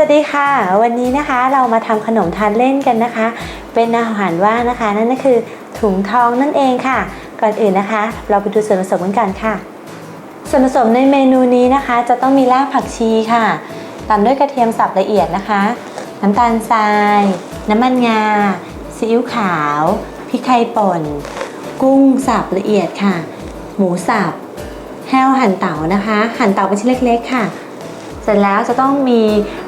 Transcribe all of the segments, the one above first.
สวัสดีค่ะ วันนี้นะคะเรามาทำขนมทานเล่นกันนะคะ เป็นอาหารว่างนะคะ นั่นก็คือถุงทองนั่นเองค่ะ ก่อนอื่นนะคะ เราไปดูส่วนผสมกันก่อนค่ะ ส่วนผสมในเมนูนี้นะคะ จะต้องมีรากผักชีค่ะตามด้วยกระเทียมสับละเอียดนะคะ น้ำตาลทราย น้ำมันงาซีอิ๊วขาวพริกไทยป่น กุ้งสับละเอียดค่ะ หมูสับ แห้วหั่นเต๋านะคะ หั่นเต๋าเป็นชิ้นเล็ก ๆ ค่ะ เสร็จแล้วจะต้องมี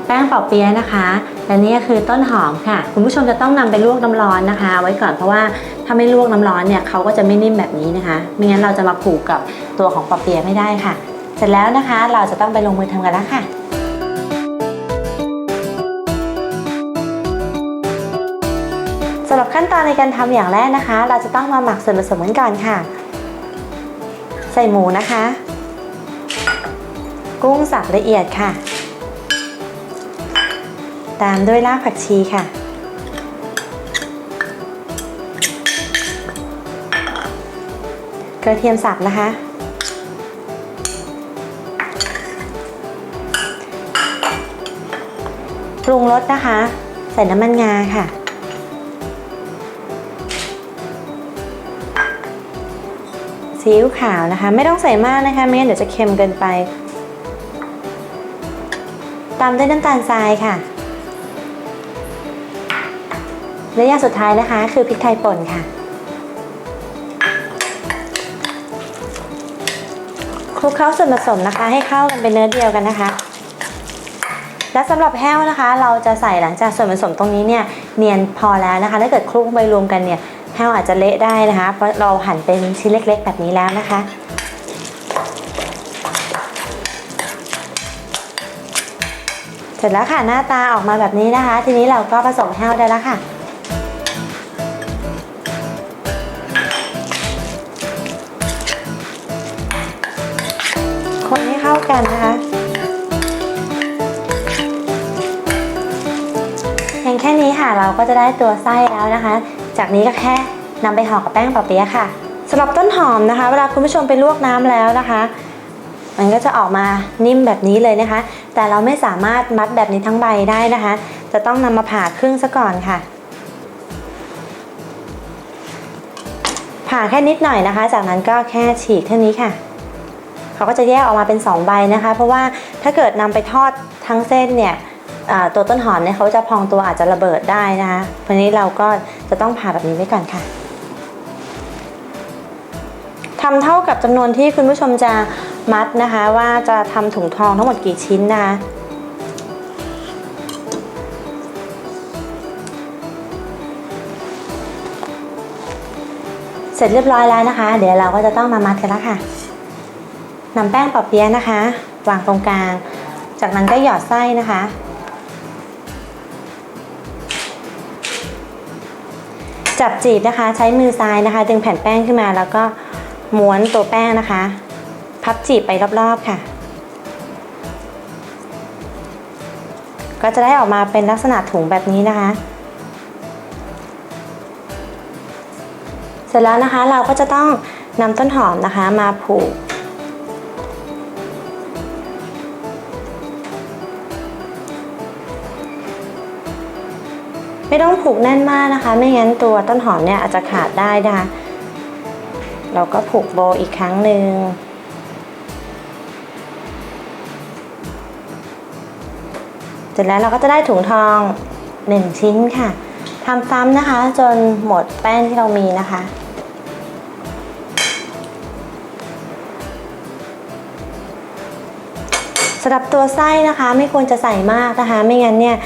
แป้งเป่าเปี๊ยะนะคะ และนี่ก็คือต้นหอมค่ะ คุณผู้ชมจะต้องนำไปลวกน้ำร้อนนะคะ ไว้ก่อนเพราะว่าถ้าไม่ลวกน้ำร้อนเนี่ยเขาก็จะไม่นิ่มแบบนี้นะคะ ไม่งั้นเราจะมาผูกกับตัวของเป่าเปี๊ยะไม่ได้ค่ะ เสร็จแล้วนะคะเราจะต้องไปลงมือทำกันแล้วค่ะสำหรับขั้นตอนในการทำอย่างแรกนะคะ เราจะต้องมาหมักส่วนผสมกันก่อนค่ะ ใส่หมูนะคะ กุ้งสับละเอียดค่ะ ตามด้วยรากผักชีค่ะ กระเทียมสับนะคะ ปรุงรสนะคะ ใส่น้ำมันงาค่ะ ซีอิ๊วขาวนะคะ ไม่ต้องใส่มากนะคะไม่งั้นเดี๋ยวจะเค็มเกินไปตามด้วยน้ำตาลทรายค่ะ และอย่างสุดท้ายนะคะ คือพริกไทยป่นค่ะคลุกเคล้าส่วนผสมนะคะ ให้เข้ากันเป็นเนื้อเดียวกันนะคะ และสำหรับแห้วนะคะ เราจะใส่หลังจากส่วนผสมตรงนี้เนี่ยเนียนพอแล้วนะคะถ้าเกิดคลุกไปรวมกันเนี่ยแห้วอาจจะเละได้นะคะ เพราะเราหั่นเป็นชิ้นเล็ก ๆ แบบนี้แล้วนะคะเสร็จแล้วค่ะหน้าตาออกมาแบบนี้นะคะ ทีนี้เราก็ผสมแห้วได้แล้วค่ะ กันนะคะเพียงแค่นี้ค่ะเราก็จะได้ตัวไส้แล้วนะคะ จากนี้ก็แค่นำไปห่อกับแป้งปอเปี๊ยะค่ะสำหรับต้นหอมนะคะ เวลาคุณผู้ชมไปลวกน้ำแล้วนะคะมันก็จะออกมานิ่มแบบนี้เลยนะคะ แต่เราไม่สามารถมัดแบบนี้ทั้งใบได้นะคะ จะต้องนำมาผ่าครึ่งซะก่อนค่ะ ผ่าแค่นิดหน่อยนะคะ จากนั้นก็แค่ฉีกเท่านี้ค่ะ เขาก็จะแยกออกมาเป็น 2 ใบนะคะ เพราะว่าถ้าเกิดนำไปทอดทั้งเส้นเนี่ยตัวต้นหอมเนี่ยเขาจะพองตัวอาจจะระเบิดได้นะคะเพราะนี้เราก็จะต้องผ่าแบบนี้ไว้ก่อนค่ะทำเท่ากับจำนวนที่คุณผู้ชมจะมัดนะคะ ว่าจะทำถุงทองทั้งหมดกี่ชิ้นนะคะเสร็จเรียบร้อยแล้วนะคะ เดี๋ยวเราก็จะต้องมามัดกันแล้วค่ะ นำแป้งปอเปี๊ยะนะคะ วางตรงกลาง จากนั้นก็หยอดไส้นะคะ จับจีบนะคะ ใช้มือซ้ายนะคะ ดึงแผ่นแป้งขึ้นมา แล้วก็ม้วนตัวแป้งนะคะ พับจีบไปรอบๆค่ะ ก็จะได้ออกมาเป็นลักษณะถุงแบบนี้นะคะ เสร็จแล้วนะคะเราก็จะต้องนำต้นหอมนะคะมาผูก ไม่ต้องผูกแน่นมากนะคะ ไม่งั้นตัวต้นหอมเนี่ยอาจจะขาดได้นะคะเราก็ผูกโบอีกครั้งหนึ่งเสร็จแล้วเราก็จะได้ถุงทอง 1 ชิ้นค่ะทำซ้ำนะคะ จนหมดแป้งที่เรามีนะคะสำหรับตัวไส้นะคะ ไม่ควรจะใส่มากนะคะ ไม่งั้นเนี่ย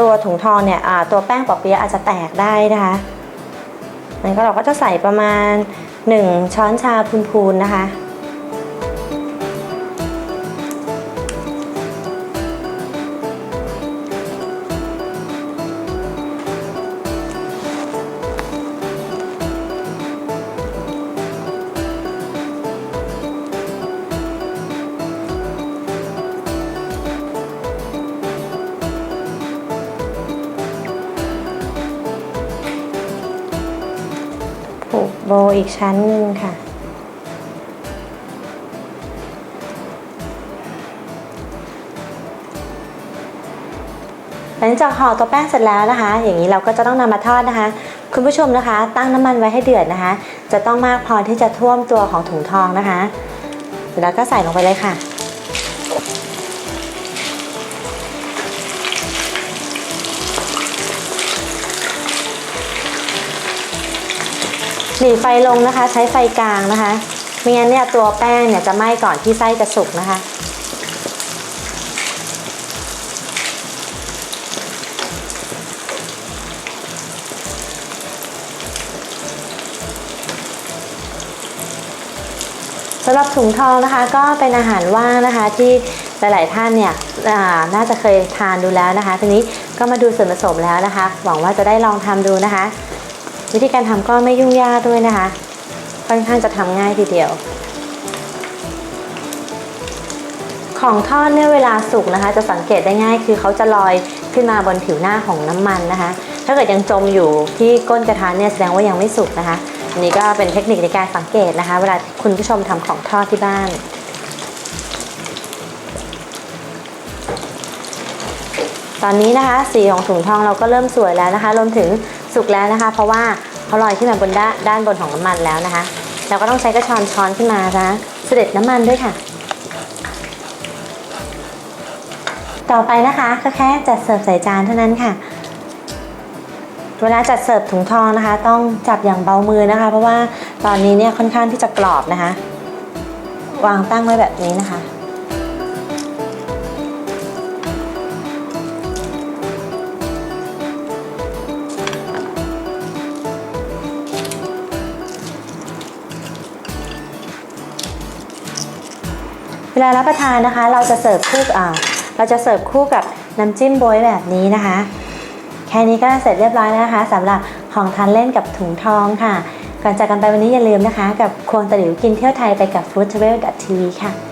ตัวถุงทองเนี่ยตัวแป้งปอเปี๊ยะอาจจะแตกได้นะคะงั้นก็เราก็จะใส่ประมาณ 1 ช้อนชาพูนๆนะคะ ผูกโบอีกชั้นหนึ่งค่ะ หลังจากห่อตัวแป้งเสร็จแล้วนะคะ อย่างนี้เราก็จะต้องนำมาทอดนะคะ คุณผู้ชมนะคะ ตั้งน้ำมันไว้ให้เดือดนะคะ จะต้องมากพอที่จะท่วมตัวของถุงทองนะคะ แล้วก็ใส่ลงไปเลยค่ะ หลีไฟลงนะคะ ใช้ไฟกลางนะคะไม่งั้นเนี่ยตัวแป้งเนี่ยจะไหม้ก่อนที่ไส้จะสุกนะคะ สำหรับถุงทองนะคะก็เป็นอาหารว่างนะคะที่หลาย ๆ ท่านเนี่ยน่าจะเคยทานดูแล้วนะคะ ทีนี้ก็มาดูส่วนผสมแล้วนะคะ หวังว่าจะได้ลองทำดูนะคะ วิธีการทำก็ไม่ยุ่งยากด้วยนะคะ ค่อนข้างจะทำง่ายทีเดียว ของทอดเนี่ยเวลาสุกนะคะ จะสังเกตได้ง่ายคือเขาจะลอยขึ้นมาบนผิวหน้าของน้ำมันนะคะ ถ้าเกิดยังจมอยู่ที่ก้นกระทะเนี่ยแสดงว่ายังไม่สุกนะคะอันนี้ก็เป็นเทคนิคในการสังเกตนะคะ เวลาคุณผู้ชมทำของทอดที่บ้านตอนนี้นะคะสีของถุงทองเราก็เริ่มสวยแล้วนะคะรวมถึง สุกแล้วนะคะ เพราะว่าเขาลอยขึ้นมาบนด้านด้านบนของน้ำมันแล้วนะคะ เราก็ต้องใช้กระชอนช้อนขึ้นมานะเสด็จน้ำมันด้วยค่ะ ต่อไปนะคะก็แค่จัดเสิร์ฟใส่จานเท่านั้นค่ะเวลาจัดเสิร์ฟถุงทองนะคะ ต้องจับอย่างเบามือนะคะ เพราะว่าตอนนี้เนี่ยค่อนข้างที่จะกรอบนะคะ วางตั้งไว้แบบนี้นะคะ เวลารับประทานนะคะ เราจะเสิร์ฟคู่อ่าเราจะเสิร์ฟคู่กับน้ำจิ้มโบยแบบนี้นะคะ แค่นี้ก็เสร็จเรียบร้อยแล้วนะคะสำหรับของทานเล่นกับถุงทองค่ะ ก่อนจากกันไปวันนี้อย่าลืมนะคะ กับควงตะหลิวกินเที่ยวไทยไปกับ f o o d t r a v e l TV ค่ะ